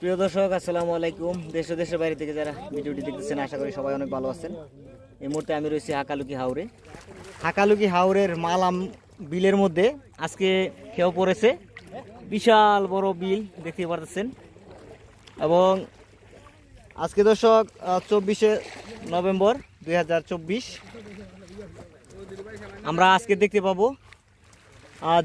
প্রিয় দর্শক, আসসালামু আলাইকুম। দেশ দেশের বাইরে থেকে যারা ভিডিওটি দেখতেছেন, আশা করি সবাই অনেক ভালো আছেন। এই মুহূর্তে আমি রয়েছি হাকালুকি হাওরে। হাকালুকি হাওরের মালাম বিলের মধ্যে আজকে খেয়েও পড়েছে। বিশাল বড় বিল দেখতে পারতেছেন। এবং আজকে দর্শক চব্বিশে নভেম্বর দু হাজার চব্বিশ। আমরা আজকে দেখতে পাবো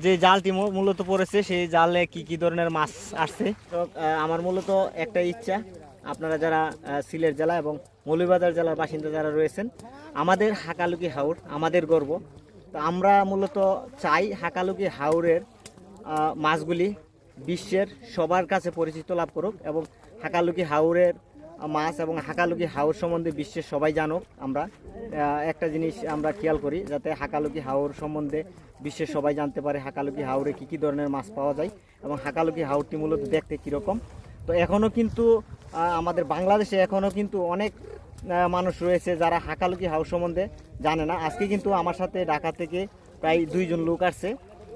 যে জালটি মূলত পড়েছে সেই জালে কি কি ধরনের মাছ আসছে? তো আমার মূলত একটা ইচ্ছা আপনারা যারা সিলেট জেলা এবং মৌলভীবাজার জেলার বাসিন্দা যারা রয়েছেন আমাদের হাকালুকি হাওর আমাদের গর্ব। তো আমরা মূলত চাই হাকালুকি হাওরের আহ, মাছগুলি বিশ্বের সবার কাছে পরিচিত লাভ করুক এবং হাকালুকি হাওরের মাছ এবং হাকালুকি হাওর সম্বন্ধে বিশ্বের সবাই জানুক। আমরা একটা জিনিস আমরা খেয়াল করি যাতে হাকালুকি হাওর সম্বন্ধে বিশ্বের সবাই জানতে পারে হাকালুকি হাওরে কী কী ধরনের মাছ পাওয়া যায় এবং হাকালুকি হাওরটি মূলত দেখতে কীরকম। তো এখনও কিন্তু আমাদের বাংলাদেশে এখনও কিন্তু অনেক মানুষ রয়েছে যারা হাকালুকি হাওর সম্বন্ধে জানে না। আজকে কিন্তু আমার সাথে ঢাকা থেকে প্রায় দুইজন লোক আসছে।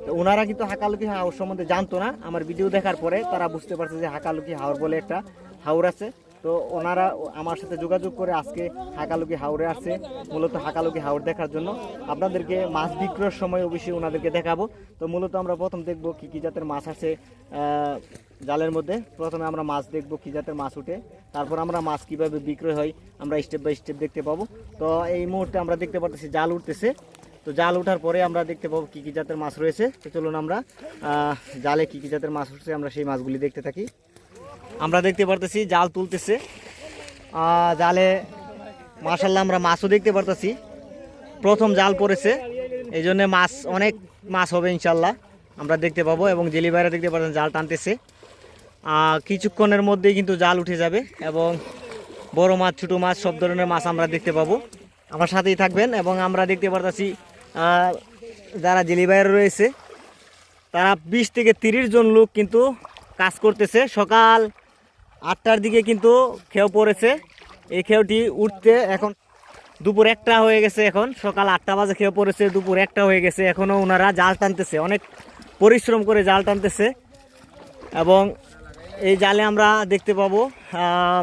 তো ওনারা কিন্তু হাকালুকি হাওর সম্বন্ধে জানতো না। আমার ভিডিও দেখার পরে তারা বুঝতে পারছে যে হাকালুকি হাওর বলে একটা হাওর আছে। তো ওনারা আমার সাথে যোগাযোগ করে আজকে হাকালুকি হাওরে আসছে, মূলত হাকালুকি হাওর দেখার জন্য। আপনাদেরকে মাছ বিক্রয়ের সময় অবশ্যই ওনাদেরকে দেখাবো। তো মূলত আমরা প্রথম দেখব কী কী জাতের মাছ আছে জালের মধ্যে। প্রথমে আমরা মাছ দেখব কী জাতের মাছ উঠে, তারপর আমরা মাছ কীভাবে বিক্রয় হয়, আমরা স্টেপ বাই স্টেপ দেখতে পাবো। তো এই মুহূর্তে আমরা দেখতে পাচ্ছি জাল উঠতেছে। তো জাল ওঠার পরে আমরা দেখতে পাবো কী কী জাতের মাছ রয়েছে। তো চলুন আমরা জালে কী কী জাতের মাছ উঠছে, আমরা সেই মাছগুলি দেখতে থাকি। আমরা দেখতে পারতেছি, জাল তুলতেছে। জালে মার্শাল্লাহ আমরা মাছও দেখতে পারতেছি। প্রথম জাল পড়েছে এই জন্য মাছ, অনেক মাছ হবে ইনশাল্লাহ আমরা দেখতে পাবো এবং জেলি বাইরে দেখতে পাচ্ছেন জাল টানতেছে। কিছুক্ষণের মধ্যেই কিন্তু জাল উঠে যাবে এবং বড় মাছ, ছোটো মাছ, সব ধরনের মাছ আমরা দেখতে পাবো। আমার সাথেই থাকবেন এবং আমরা দেখতে পারতেছি যারা জেলি বাইরে রয়েছে, তারা বিশ থেকে তিরিশ জন লোক কিন্তু কাজ করতেছে। সকাল আটটার দিকে কিন্তু খেয়েও পড়েছে। এই খেয়েটি উঠতে এখন দুপুর একটা হয়ে গেছে এখন। সকাল আটটা বাজে খেয়ে পড়েছে, দুপুর একটা হয়ে গেছে। এখনও ওনারা জাল টানতেছে, অনেক পরিশ্রম করে জাল টানতেছে। এবং এই জালে আমরা দেখতে পাবো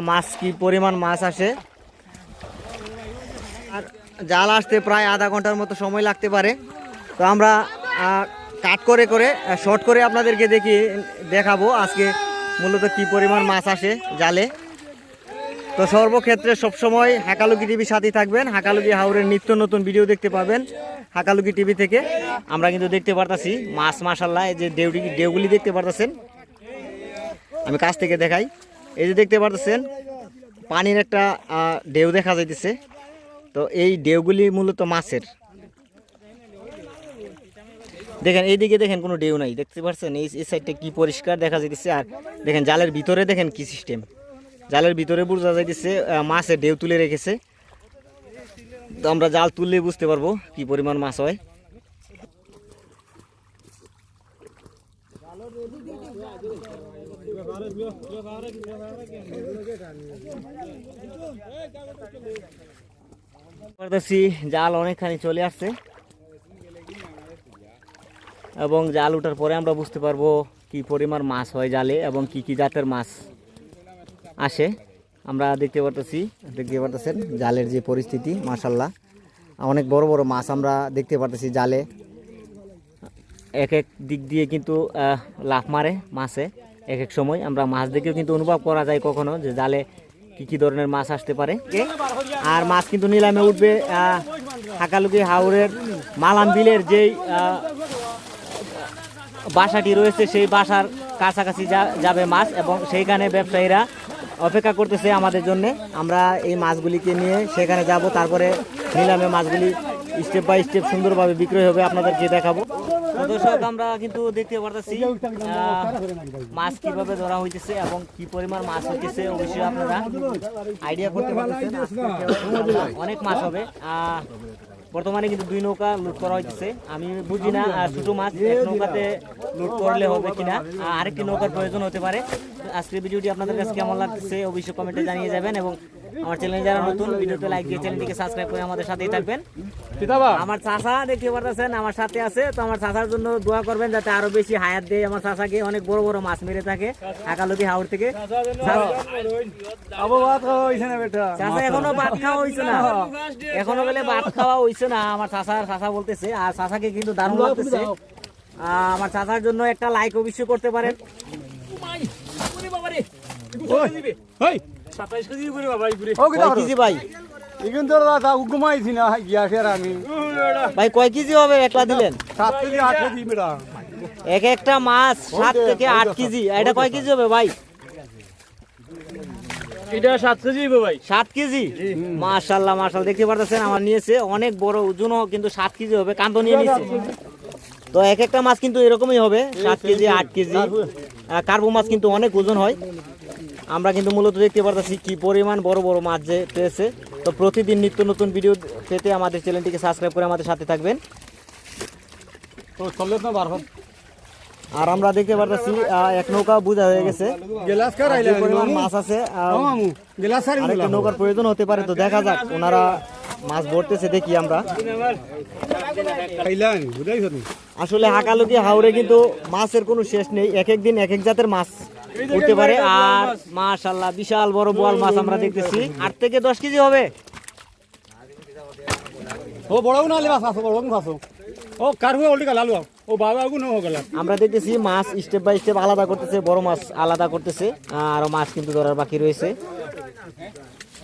মাছ কি পরিমাণ মাছ আসে। আর জাল আসতে প্রায় আধা ঘণ্টার মতো সময় লাগতে পারে। তো আমরা কাট করে করে শর্ট করে আপনাদেরকে দেখি, দেখাবো আজকে মূলত কি পরিমাণ মাছ আসে জালে? তো সর্বক্ষেত্রে সবসময় হাকালুকি টিভি সাথে থাকবেন। হাকালুকি হাওরের নিত্য নতুন ভিডিও দেখতে পাবেন হাকালুকি টিভি থেকে। আমরা কিন্তু দেখতে পারতাছি, মাছ মাসাল্লাহ এই যে দেউটি ডেউগুলি দেখতে পারতেছেন। আমি কাছ থেকে দেখাই। এই যে দেখতে পারতেছেন, পানির একটা ঢেউ দেখা যাইতেছে। তো এই ঢেউগুলি মূলত মাছের। দেখেন, এইদিকে দেখেন কোনো ঢেউ নাই। দেখতে পাচ্ছেন, এই সাইডটা কি পরিষ্কার দেখা যাইতেছে। আর দেখেন, জালের ভিতরে দেখেন কি সিস্টেম জালের ভিতরে বোঝা যাইতেছে মাছের ঢেউ তুলে রেখেছে। তো আমরা জাল তুললে বুঝতে পারব কি পরিমাণ মাছ হয়। জাল অনেকখানি চলে আসছে। এবং জাল ওঠার পরে আমরা বুঝতে পারব কি পরিমাণ মাছ হয় জালে এবং কি কি জাতের মাছ আসে। আমরা দেখতে পারতেছি, দেখতে পারতেছেন জালের যে পরিস্থিতি মাশাল্লাহ অনেক বড় বড় মাছ আমরা দেখতে পারতেছি জালে। এক এক দিক দিয়ে কিন্তু লাফ মারে মাছে। এক এক সময় আমরা মাছ দেখেও কিন্তু অনুভব করা যায় কখনো যে জালে কি কি ধরনের মাছ আসতে পারে। আর মাছ কিন্তু নিলামে উঠবে হাকালুকি হাওরের মালাম বিলের যেই বাসাটি রয়েছে, সেই বাসার কাছাকাছি যাবে মাছ এবং সেইখানে ব্যবসায়ীরা অপেক্ষা করতেছে আমাদের জন্য। আমরা এই মাছগুলিকে নিয়ে সেখানে যাব, তারপরে নিলামে মাছগুলি স্টেপ বাই স্টেপ সুন্দরভাবে বিক্রয় হবে, আপনাদেরকে দেখাবো। দর্শক, আমরা কিন্তু দেখতে পারতেছি মাছ কীভাবে ধরা হইতেছে এবং কি পরিমাণ মাছ হইতেছে, অবশ্যই আপনারা আইডিয়া করতে পারতেছেন। অনেক মাছ হবে। বর্তমানে কিন্তু দুই নৌকা লুট করা হইতেছে। আমি বুঝি না ছোট মাছ এক নৌকাতে লুট করলে হবে কিনা আরেকটি নৌকার প্রয়োজন হতে পারে। আজকের ভিডিওটি আপনাদের কাছে কেমন লাগছে অবশ্যই কমেন্টে জানিয়ে যাবেন এবং আমার চ্যানেলে যারা নতুন ভিডিওতে লাইক দিয়ে চ্যানেলটিকে সাবস্ক্রাইব করে আমাদের সাথেই থাকবেন। আমার চাচা দেখতে পারতেছেন আমার সাথে আছে। তো আমার চাচার জন্য দোয়া করবেন যাতে আরও বেশি হায়াত দেয় আমার চাচাকে অনেক বড় বড় মাছ মেরে থাকে আকালতি হাওড় থেকে। এখনও ভাত খাওয়া হইছে না। এখনও বলে ভাত খাওয়া হইছে না আমার চাচার চাচা বলতেছে। আর চাচাকে কিন্তু দারুণ লাগতেছে। আমার চাচার জন্য একটা লাইক অবশ্যই করতে পারেন। কয় কেজি ভাই? এখন তোর দাদা ঘুমাইছি না গ্যাসের আমি। ভাই কয় কেজি হবে? একলা দিলেন? সাত কেজি আট কেজি মেরা এক একটা মাছ সাত থেকে আট কেজি। এটা কয় কেজি হবে ভাই? এটা সাত কেজি ভাই। সাত কেজি? মাশাল্লাহ মাশাল্লাহ। দেখতে পারতেছেন আমার নিয়েছে। অনেক বড় ওজনও কিন্তু সাত কেজি হবে। কান্ত নিয়ে নিচ্ছে তো এক একটা মাছ কিন্তু এরকমই হবে। সাত কেজি আট কেজি। কার্বো মাছ কিন্তু অনেক ওজন হয়। আমরা কিন্তু মূলত দেখতে পারতেছি কি পরিমাণ বড় বড় মাছ যে পেয়েছে। তো প্রতিদিন নিত্য নতুন ভিডিও পেতে আমাদের চ্যানেলটিকে সাবস্ক্রাইব করে আমাদের সাথে থাকবেন। আর আমরা দেখতে পারতেছি এক নৌকা বোঝা হয়ে গেছে। পরিমাণ মাছ আছে আরেকটা নৌকার প্রয়োজন হতে পারে তো দেখা যাক ওনারা মাছ ভরতেছে দেখি আমরা। আসলে হাকালুকি হাওড়ে কিন্তু মাছের কোনো শেষ নেই এক এক দিন এক এক জাতের মাছ উঠতে পারে। আর মাশাল্লাহ বিশাল বড় বোয়াল মাছ আমরা দেখতেছি। আট থেকে দশ কেজি হবে। ও বড় না লেবাস আসো বড় আসো ও কার ওল্ডি ওল্টি লালু ও বাবা আগু হয়ে গেল। আমরা দেখতেছি মাছ স্টেপ বাই স্টেপ আলাদা করতেছে বড় মাছ আলাদা করতেছে। আর মাছ কিন্তু ধরার বাকি রয়েছে।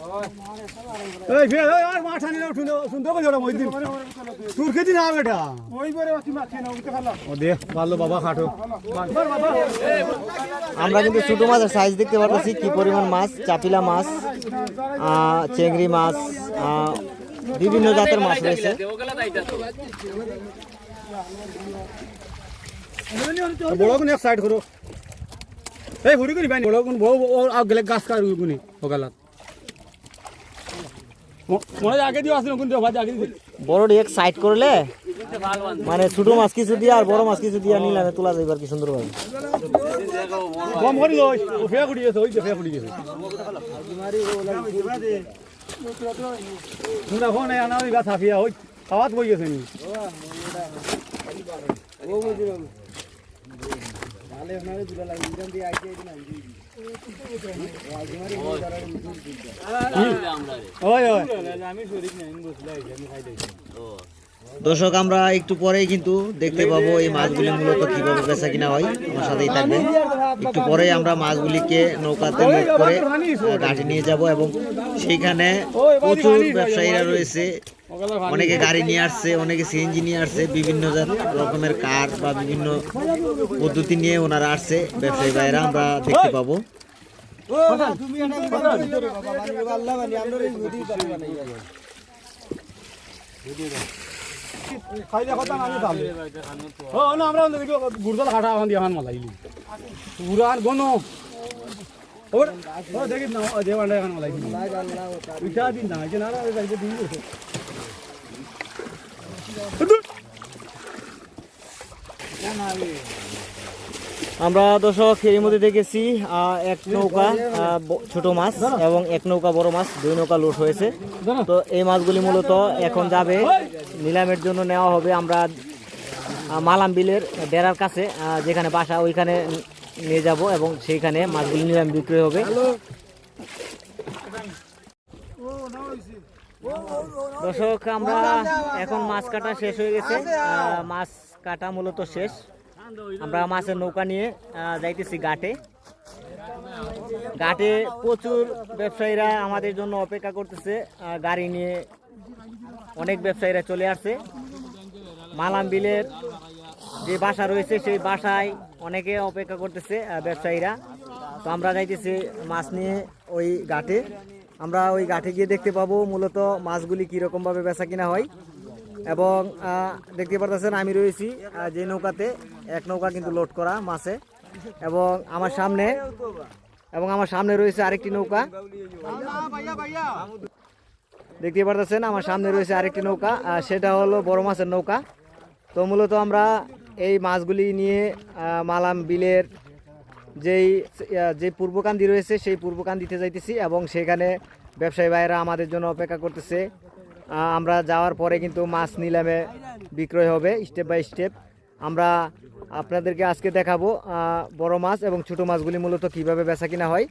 এই ফে এই আর মাছ আনি না শুনো শুনতে কই জড়া মইদিন তোর কেজি না বেটা ওই বরে বাতি মাছ না উঠতে ফেলা ও দে ভালো বাবা খাটো। আমরা কিন্তু ছোট মাছের সাইজ দেখতে পারতেছি কি পরিমাণ মাছ চাপিলা মাছ চেংড়ি মাছ বিভিন্ন জাতের মাছ রয়েছে। বড় কোন এক সাইড করো। এই ভুড়ি করি বাইনি বড় কোন বড় গাছ কার গুনি ওগালাত মনে আগে দিও আসলে কোন দিও ভাই আগে বড় এক সাইড করলে মানে ছোট মাছ কিছু দিয়ে আর বড় মাছ কিছু দিয়ে নিলামে তোলা যাইবার কি সুন্দর ভাবে কম করি লই ও ফেয়া কুড়ি গেছে ওই যে ফেয়া কুড়ি গেছে। তোমরা ফোন আনা ওই গাছ হাফিয়া ওই খাওয়াত বই গেছে নি। দর্শক আমরা একটু পরেই কিন্তু দেখতে পাবো এই মাছগুলি মূলত কীভাবে বেচা কিনা হয়। আমার সাথেই থাকবেন। একটু পরেই আমরা মাছগুলিকে নৌকাতে লোড করে ঘাটে নিয়ে যাব এবং সেইখানে প্রচুর ব্যবসায়ীরা রয়েছে। অনেকে গাড়ি নিয়ে আসছে অনেকে সিএনজি নিয়ে আসছে বিভিন্ন রকমের কার বা বিভিন্ন পদ্ধতি নিয়ে ওনারা আসছে ব্যবসায়ী ভাইয়েরা আমরা দেখতে পাবো গুরদাল খাটা দিয়ে মালাইলি পুরান গনো ওর দেখি না দেওয়ান মালাইলি না দিন আমরা দর্শক এর মধ্যে দেখেছি এক নৌকা ছোট মাছ এবং এক নৌকা বড় মাছ, দুই নৌকা লোড হয়েছে। তো এই মাছগুলি মূলত এখন যাবে, নিলামের জন্য নেওয়া হবে আমরা মালাম বিলের ডেরার কাছে যেখানে বাসা ওইখানে নিয়ে যাব এবং সেইখানে মাছগুলি নিলাম বিক্রি হবে। দর্শক আমরা এখন মাছ কাটা শেষ হয়ে গেছে। মাছ কাটা মূলত শেষ। আমরা মাছের নৌকা নিয়ে যাইতেছি ঘাটে। ঘাটে প্রচুর ব্যবসায়ীরা আমাদের জন্য অপেক্ষা করতেছে গাড়ি নিয়ে অনেক ব্যবসায়ীরা চলে আসছে। মালাম বিলের যে বাসা রয়েছে সেই বাসায় অনেকে অপেক্ষা করতেছে ব্যবসায়ীরা। তো আমরা যাইতেছি মাছ নিয়ে ওই ঘাটে। আমরা ওই ঘাটে গিয়ে দেখতে পাবো মূলত মাছগুলি কীরকমভাবে বেচা কিনা হয়। এবং দেখতে পারতেছেন আমি রয়েছি যে নৌকাতে, এক নৌকা কিন্তু লোড করা মাছে। এবং আমার সামনে, এবং আমার সামনে রয়েছে আরেকটি নৌকা। দেখতে পারতেছেন আমার সামনে রয়েছে আরেকটি নৌকা সেটা হলো বড় মাছের নৌকা। তো মূলত আমরা এই মাছগুলি নিয়ে মালাম, বিলের যেই যে পূর্বকান্দি রয়েছে, সেই পূর্বকান্দিতে যাইতেছি এবং সেখানে ব্যবসায়ী ভাইয়েরা আমাদের জন্য অপেক্ষা করতেছে। আমরা যাওয়ার পরে কিন্তু মাছ নিলামে বিক্রয় হবে স্টেপ বাই স্টেপ আমরা আপনাদেরকে আজকে দেখাবো বড় মাছ এবং ছোট মাছগুলি মূলত কীভাবে বেচা কিনা হয়।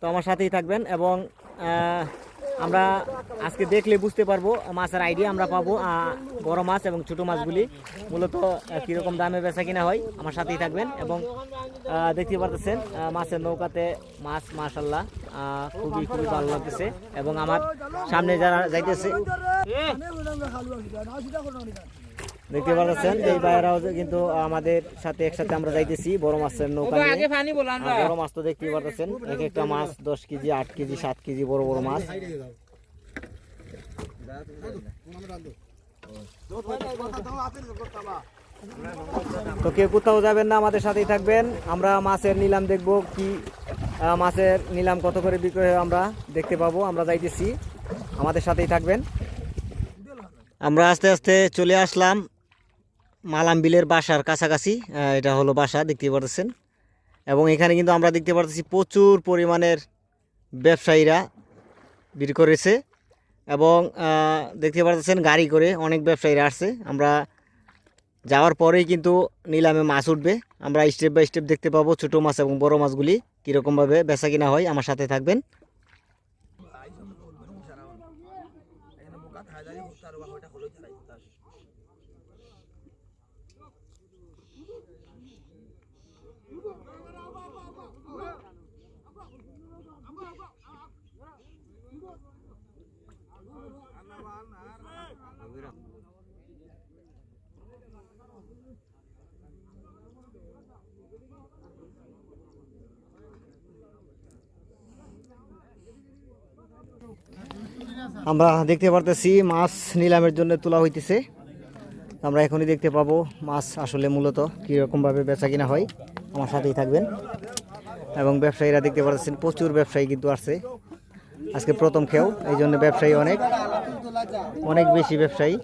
তো আমার সাথেই থাকবেন এবং আমরা আজকে দেখলে বুঝতে পারব, মাছের আইডিয়া আমরা পাবো বড় মাছ এবং ছোট মাছগুলি। মূলত কীরকম দামে বেচা কিনা হয়, আমার সাথেই থাকবেন এবং দেখতে পারতেছেন মাছের নৌকাতে মাছ মাশাল্লাহ খুবই খুবই ভালো লাগতেছে এবং আমার সামনে যারা যাইতেছে দেখতে পাচ্ছেন এই বাইরাও কিন্তু আমাদের সাথে একসাথে আমরা যাইতেছি বড় মাছের নৌকা আর বড় মাছ তো দেখতে পাচ্ছেন এক একটা মাছ দশ কেজি আট কেজি সাত কেজি বড় বড় মাছ। তো কেউ কোথাও যাবেন না আমাদের সাথেই থাকবেন। আমরা মাছের নিলাম দেখব কি মাছের নিলাম কত করে বিক্রয় হয় আমরা দেখতে পাবো আমরা যাইতেছি। আমাদের সাথেই থাকবেন। আমরা আস্তে আস্তে চলে আসলাম। মালাম বিলের বাসার কাছাকাছি এটা হলো বাসা, দেখতে পারতেছেন। এবং এখানে কিন্তু আমরা দেখতে পারতেছি প্রচুর পরিমাণের ব্যবসায়ীরা ভিড় করেছে এবং দেখতে পারতেছেন গাড়ি করে অনেক ব্যবসায়ীরা আসছে। আমরা যাওয়ার পরেই কিন্তু নিলামে মাছ উঠবে। আমরা স্টেপ বাই স্টেপ দেখতে পাবো ছোটো মাছ এবং বড় মাছগুলি কীরকমভাবে বেচা কিনা হয়। আমার সাথে থাকবেন। আমরা দেখতে পারতেছি মাছ নিলামের জন্য তোলা হইতেছে। আমরা এখনই দেখতে পাবো মাছ আসলে মূলত কীরকমভাবে বেচা কিনা হয়। আমার সাথেই থাকবেন। এবং ব্যবসায়ীরা দেখতে পাচ্ছেন প্রচুর ব্যবসায়ী কিন্তু আসছে। আজকে প্রথম খেও এই জন্য ব্যবসায়ী অনেক। অনেক বেশি ব্যবসায়ী।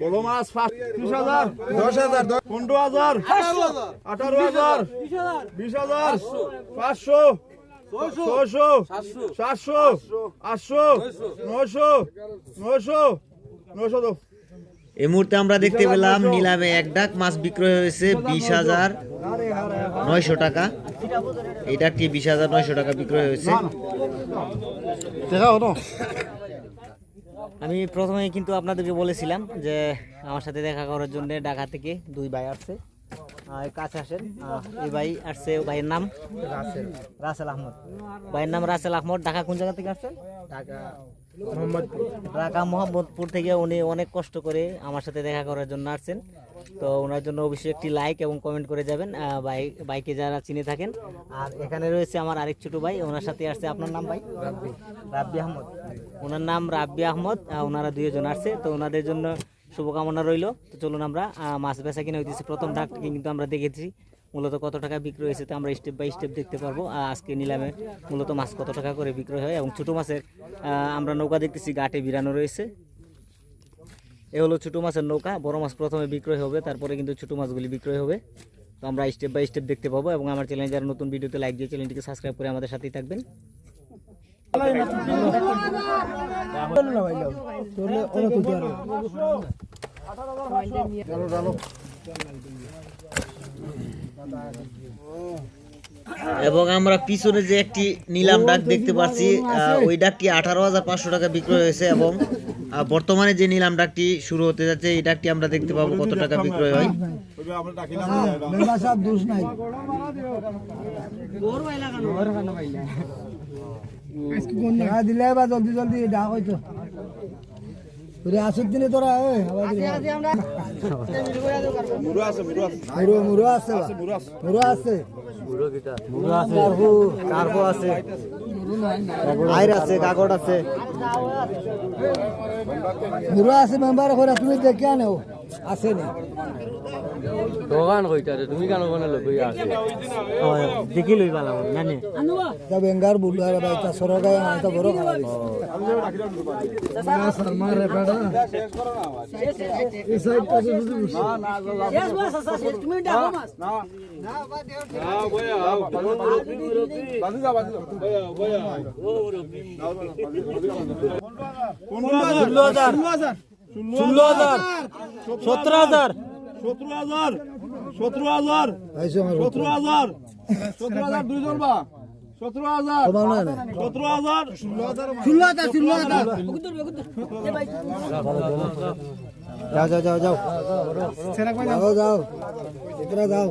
বড় মাছ ত্রিশ হাজার দশ হাজার পনেরো হাজার আঠারো হাজার। বিশ হাজার। পাঁচশো। ছশো সাতশো। আটশো। নয়শো। নয়শো নয়শো তো। এই মুহূর্তে আমরা দেখতে পেলাম নিলামে এক ডাক মাছ বিক্রয় হয়েছে বিশ হাজার নয়শো টাকা। এই ডাকটি বিশ হাজার নয়শো টাকা বিক্রয় হয়েছে। দেখা হতো আমি প্রথমে কিন্তু আপনাদেরকে বলেছিলাম যে আমার সাথে দেখা করার জন্য ঢাকা থেকে দুই ভাই আসছে। কাছে আসেন। এই ভাই আসছে ভাইয়ের নাম? রাসেল আহমদ। ভাইয়ের নাম রাসেল আহমদ। ঢাকা কোন জায়গা থেকে আসছেন? ঢাকা মোহাম্মদপুর। ঢাকা মোহাম্মদপুর থেকে উনি অনেক কষ্ট করে আমার সাথে দেখা করার জন্য আসছেন। তো ওনার জন্য অবশ্যই একটি লাইক এবং কমেন্ট করে যাবেন বাইকে যারা চিনে থাকেন। আর এখানে রয়েছে আমার আরেক ছোট ভাই ওনার সাথে আসছে। আপনার নাম ভাই? রাব্বি রাব্বি আহমদ। ওনার নাম রাব্বি আহমদ ওনারা দুইজন আসছে তো ওনাদের জন্য শুভকামনা রইল। তো চলুন আমরা মাছ বেচা কিনে হইতেছি প্রথম ডাকটিকে কিন্তু আমরা দেখেছি মূলত কত টাকা বিক্রি হয়েছে তো আমরা স্টেপ বাই স্টেপ দেখতে পারব। আজকে নিলামে মূলত মাছ কত টাকা করে বিক্রয় হয় এবং ছোটো মাছের আমরা নৌকা দেখতেছি গাটে বিরানো রয়েছে। এ হলো ছোটো মাছের নৌকা, বড় মাছ প্রথমে বিক্রয় হবে, তারপরে কিন্তু ছোটো মাছগুলি বিক্রয় হবে। তো আমরা স্টেপ বাই স্টেপ দেখতে পাবো এবং আমার চ্যানেল যারা নতুন ভিডিওতে লাইক দিয়ে চ্যানেলটিকে সাবস্ক্রাইব করে আমাদের সাথেই থাকবেন। এবং আমরা পিছনে যে একটি নিলাম ডাক দেখতে পাচ্ছি ওই ডাকটি আঠারো হাজার পাঁচশো টাকা বিক্রয় হয়েছে এবং বর্তমানে যে নিলাম ডাকটি শুরু হতে যাচ্ছে, এই ডাকটি আমরা দেখতে পাবো কত টাকা বিক্রয় হয়। দিলে জলদি জলদি তোরা আছে। আইর আছে কাকড় আছে। মুরু আছে মেম্বার করে তুমি দেখে আনো আছে নি দোকান কইতারে তুমি কেন কোনে লোক আছে ও, দেখি লই পালাম জানি। তা বেঙ্গার বুলু আর ভাই তা সরর গায়ে মানে তো বড় খারাপ শর্মা রে বেটা এই সাইড পাশে বুঝি ষোলো হাজার ষোলো হাজার সতেরো হাজার। সতেরো হাজার সতেরো হাজার সতেরো হাজার সতেরো হাজার দুই জন বা। সতেরো হাজার তোমার না। সতেরো হাজার। যাও যাও যাও। যাও যাও। যাও যাও।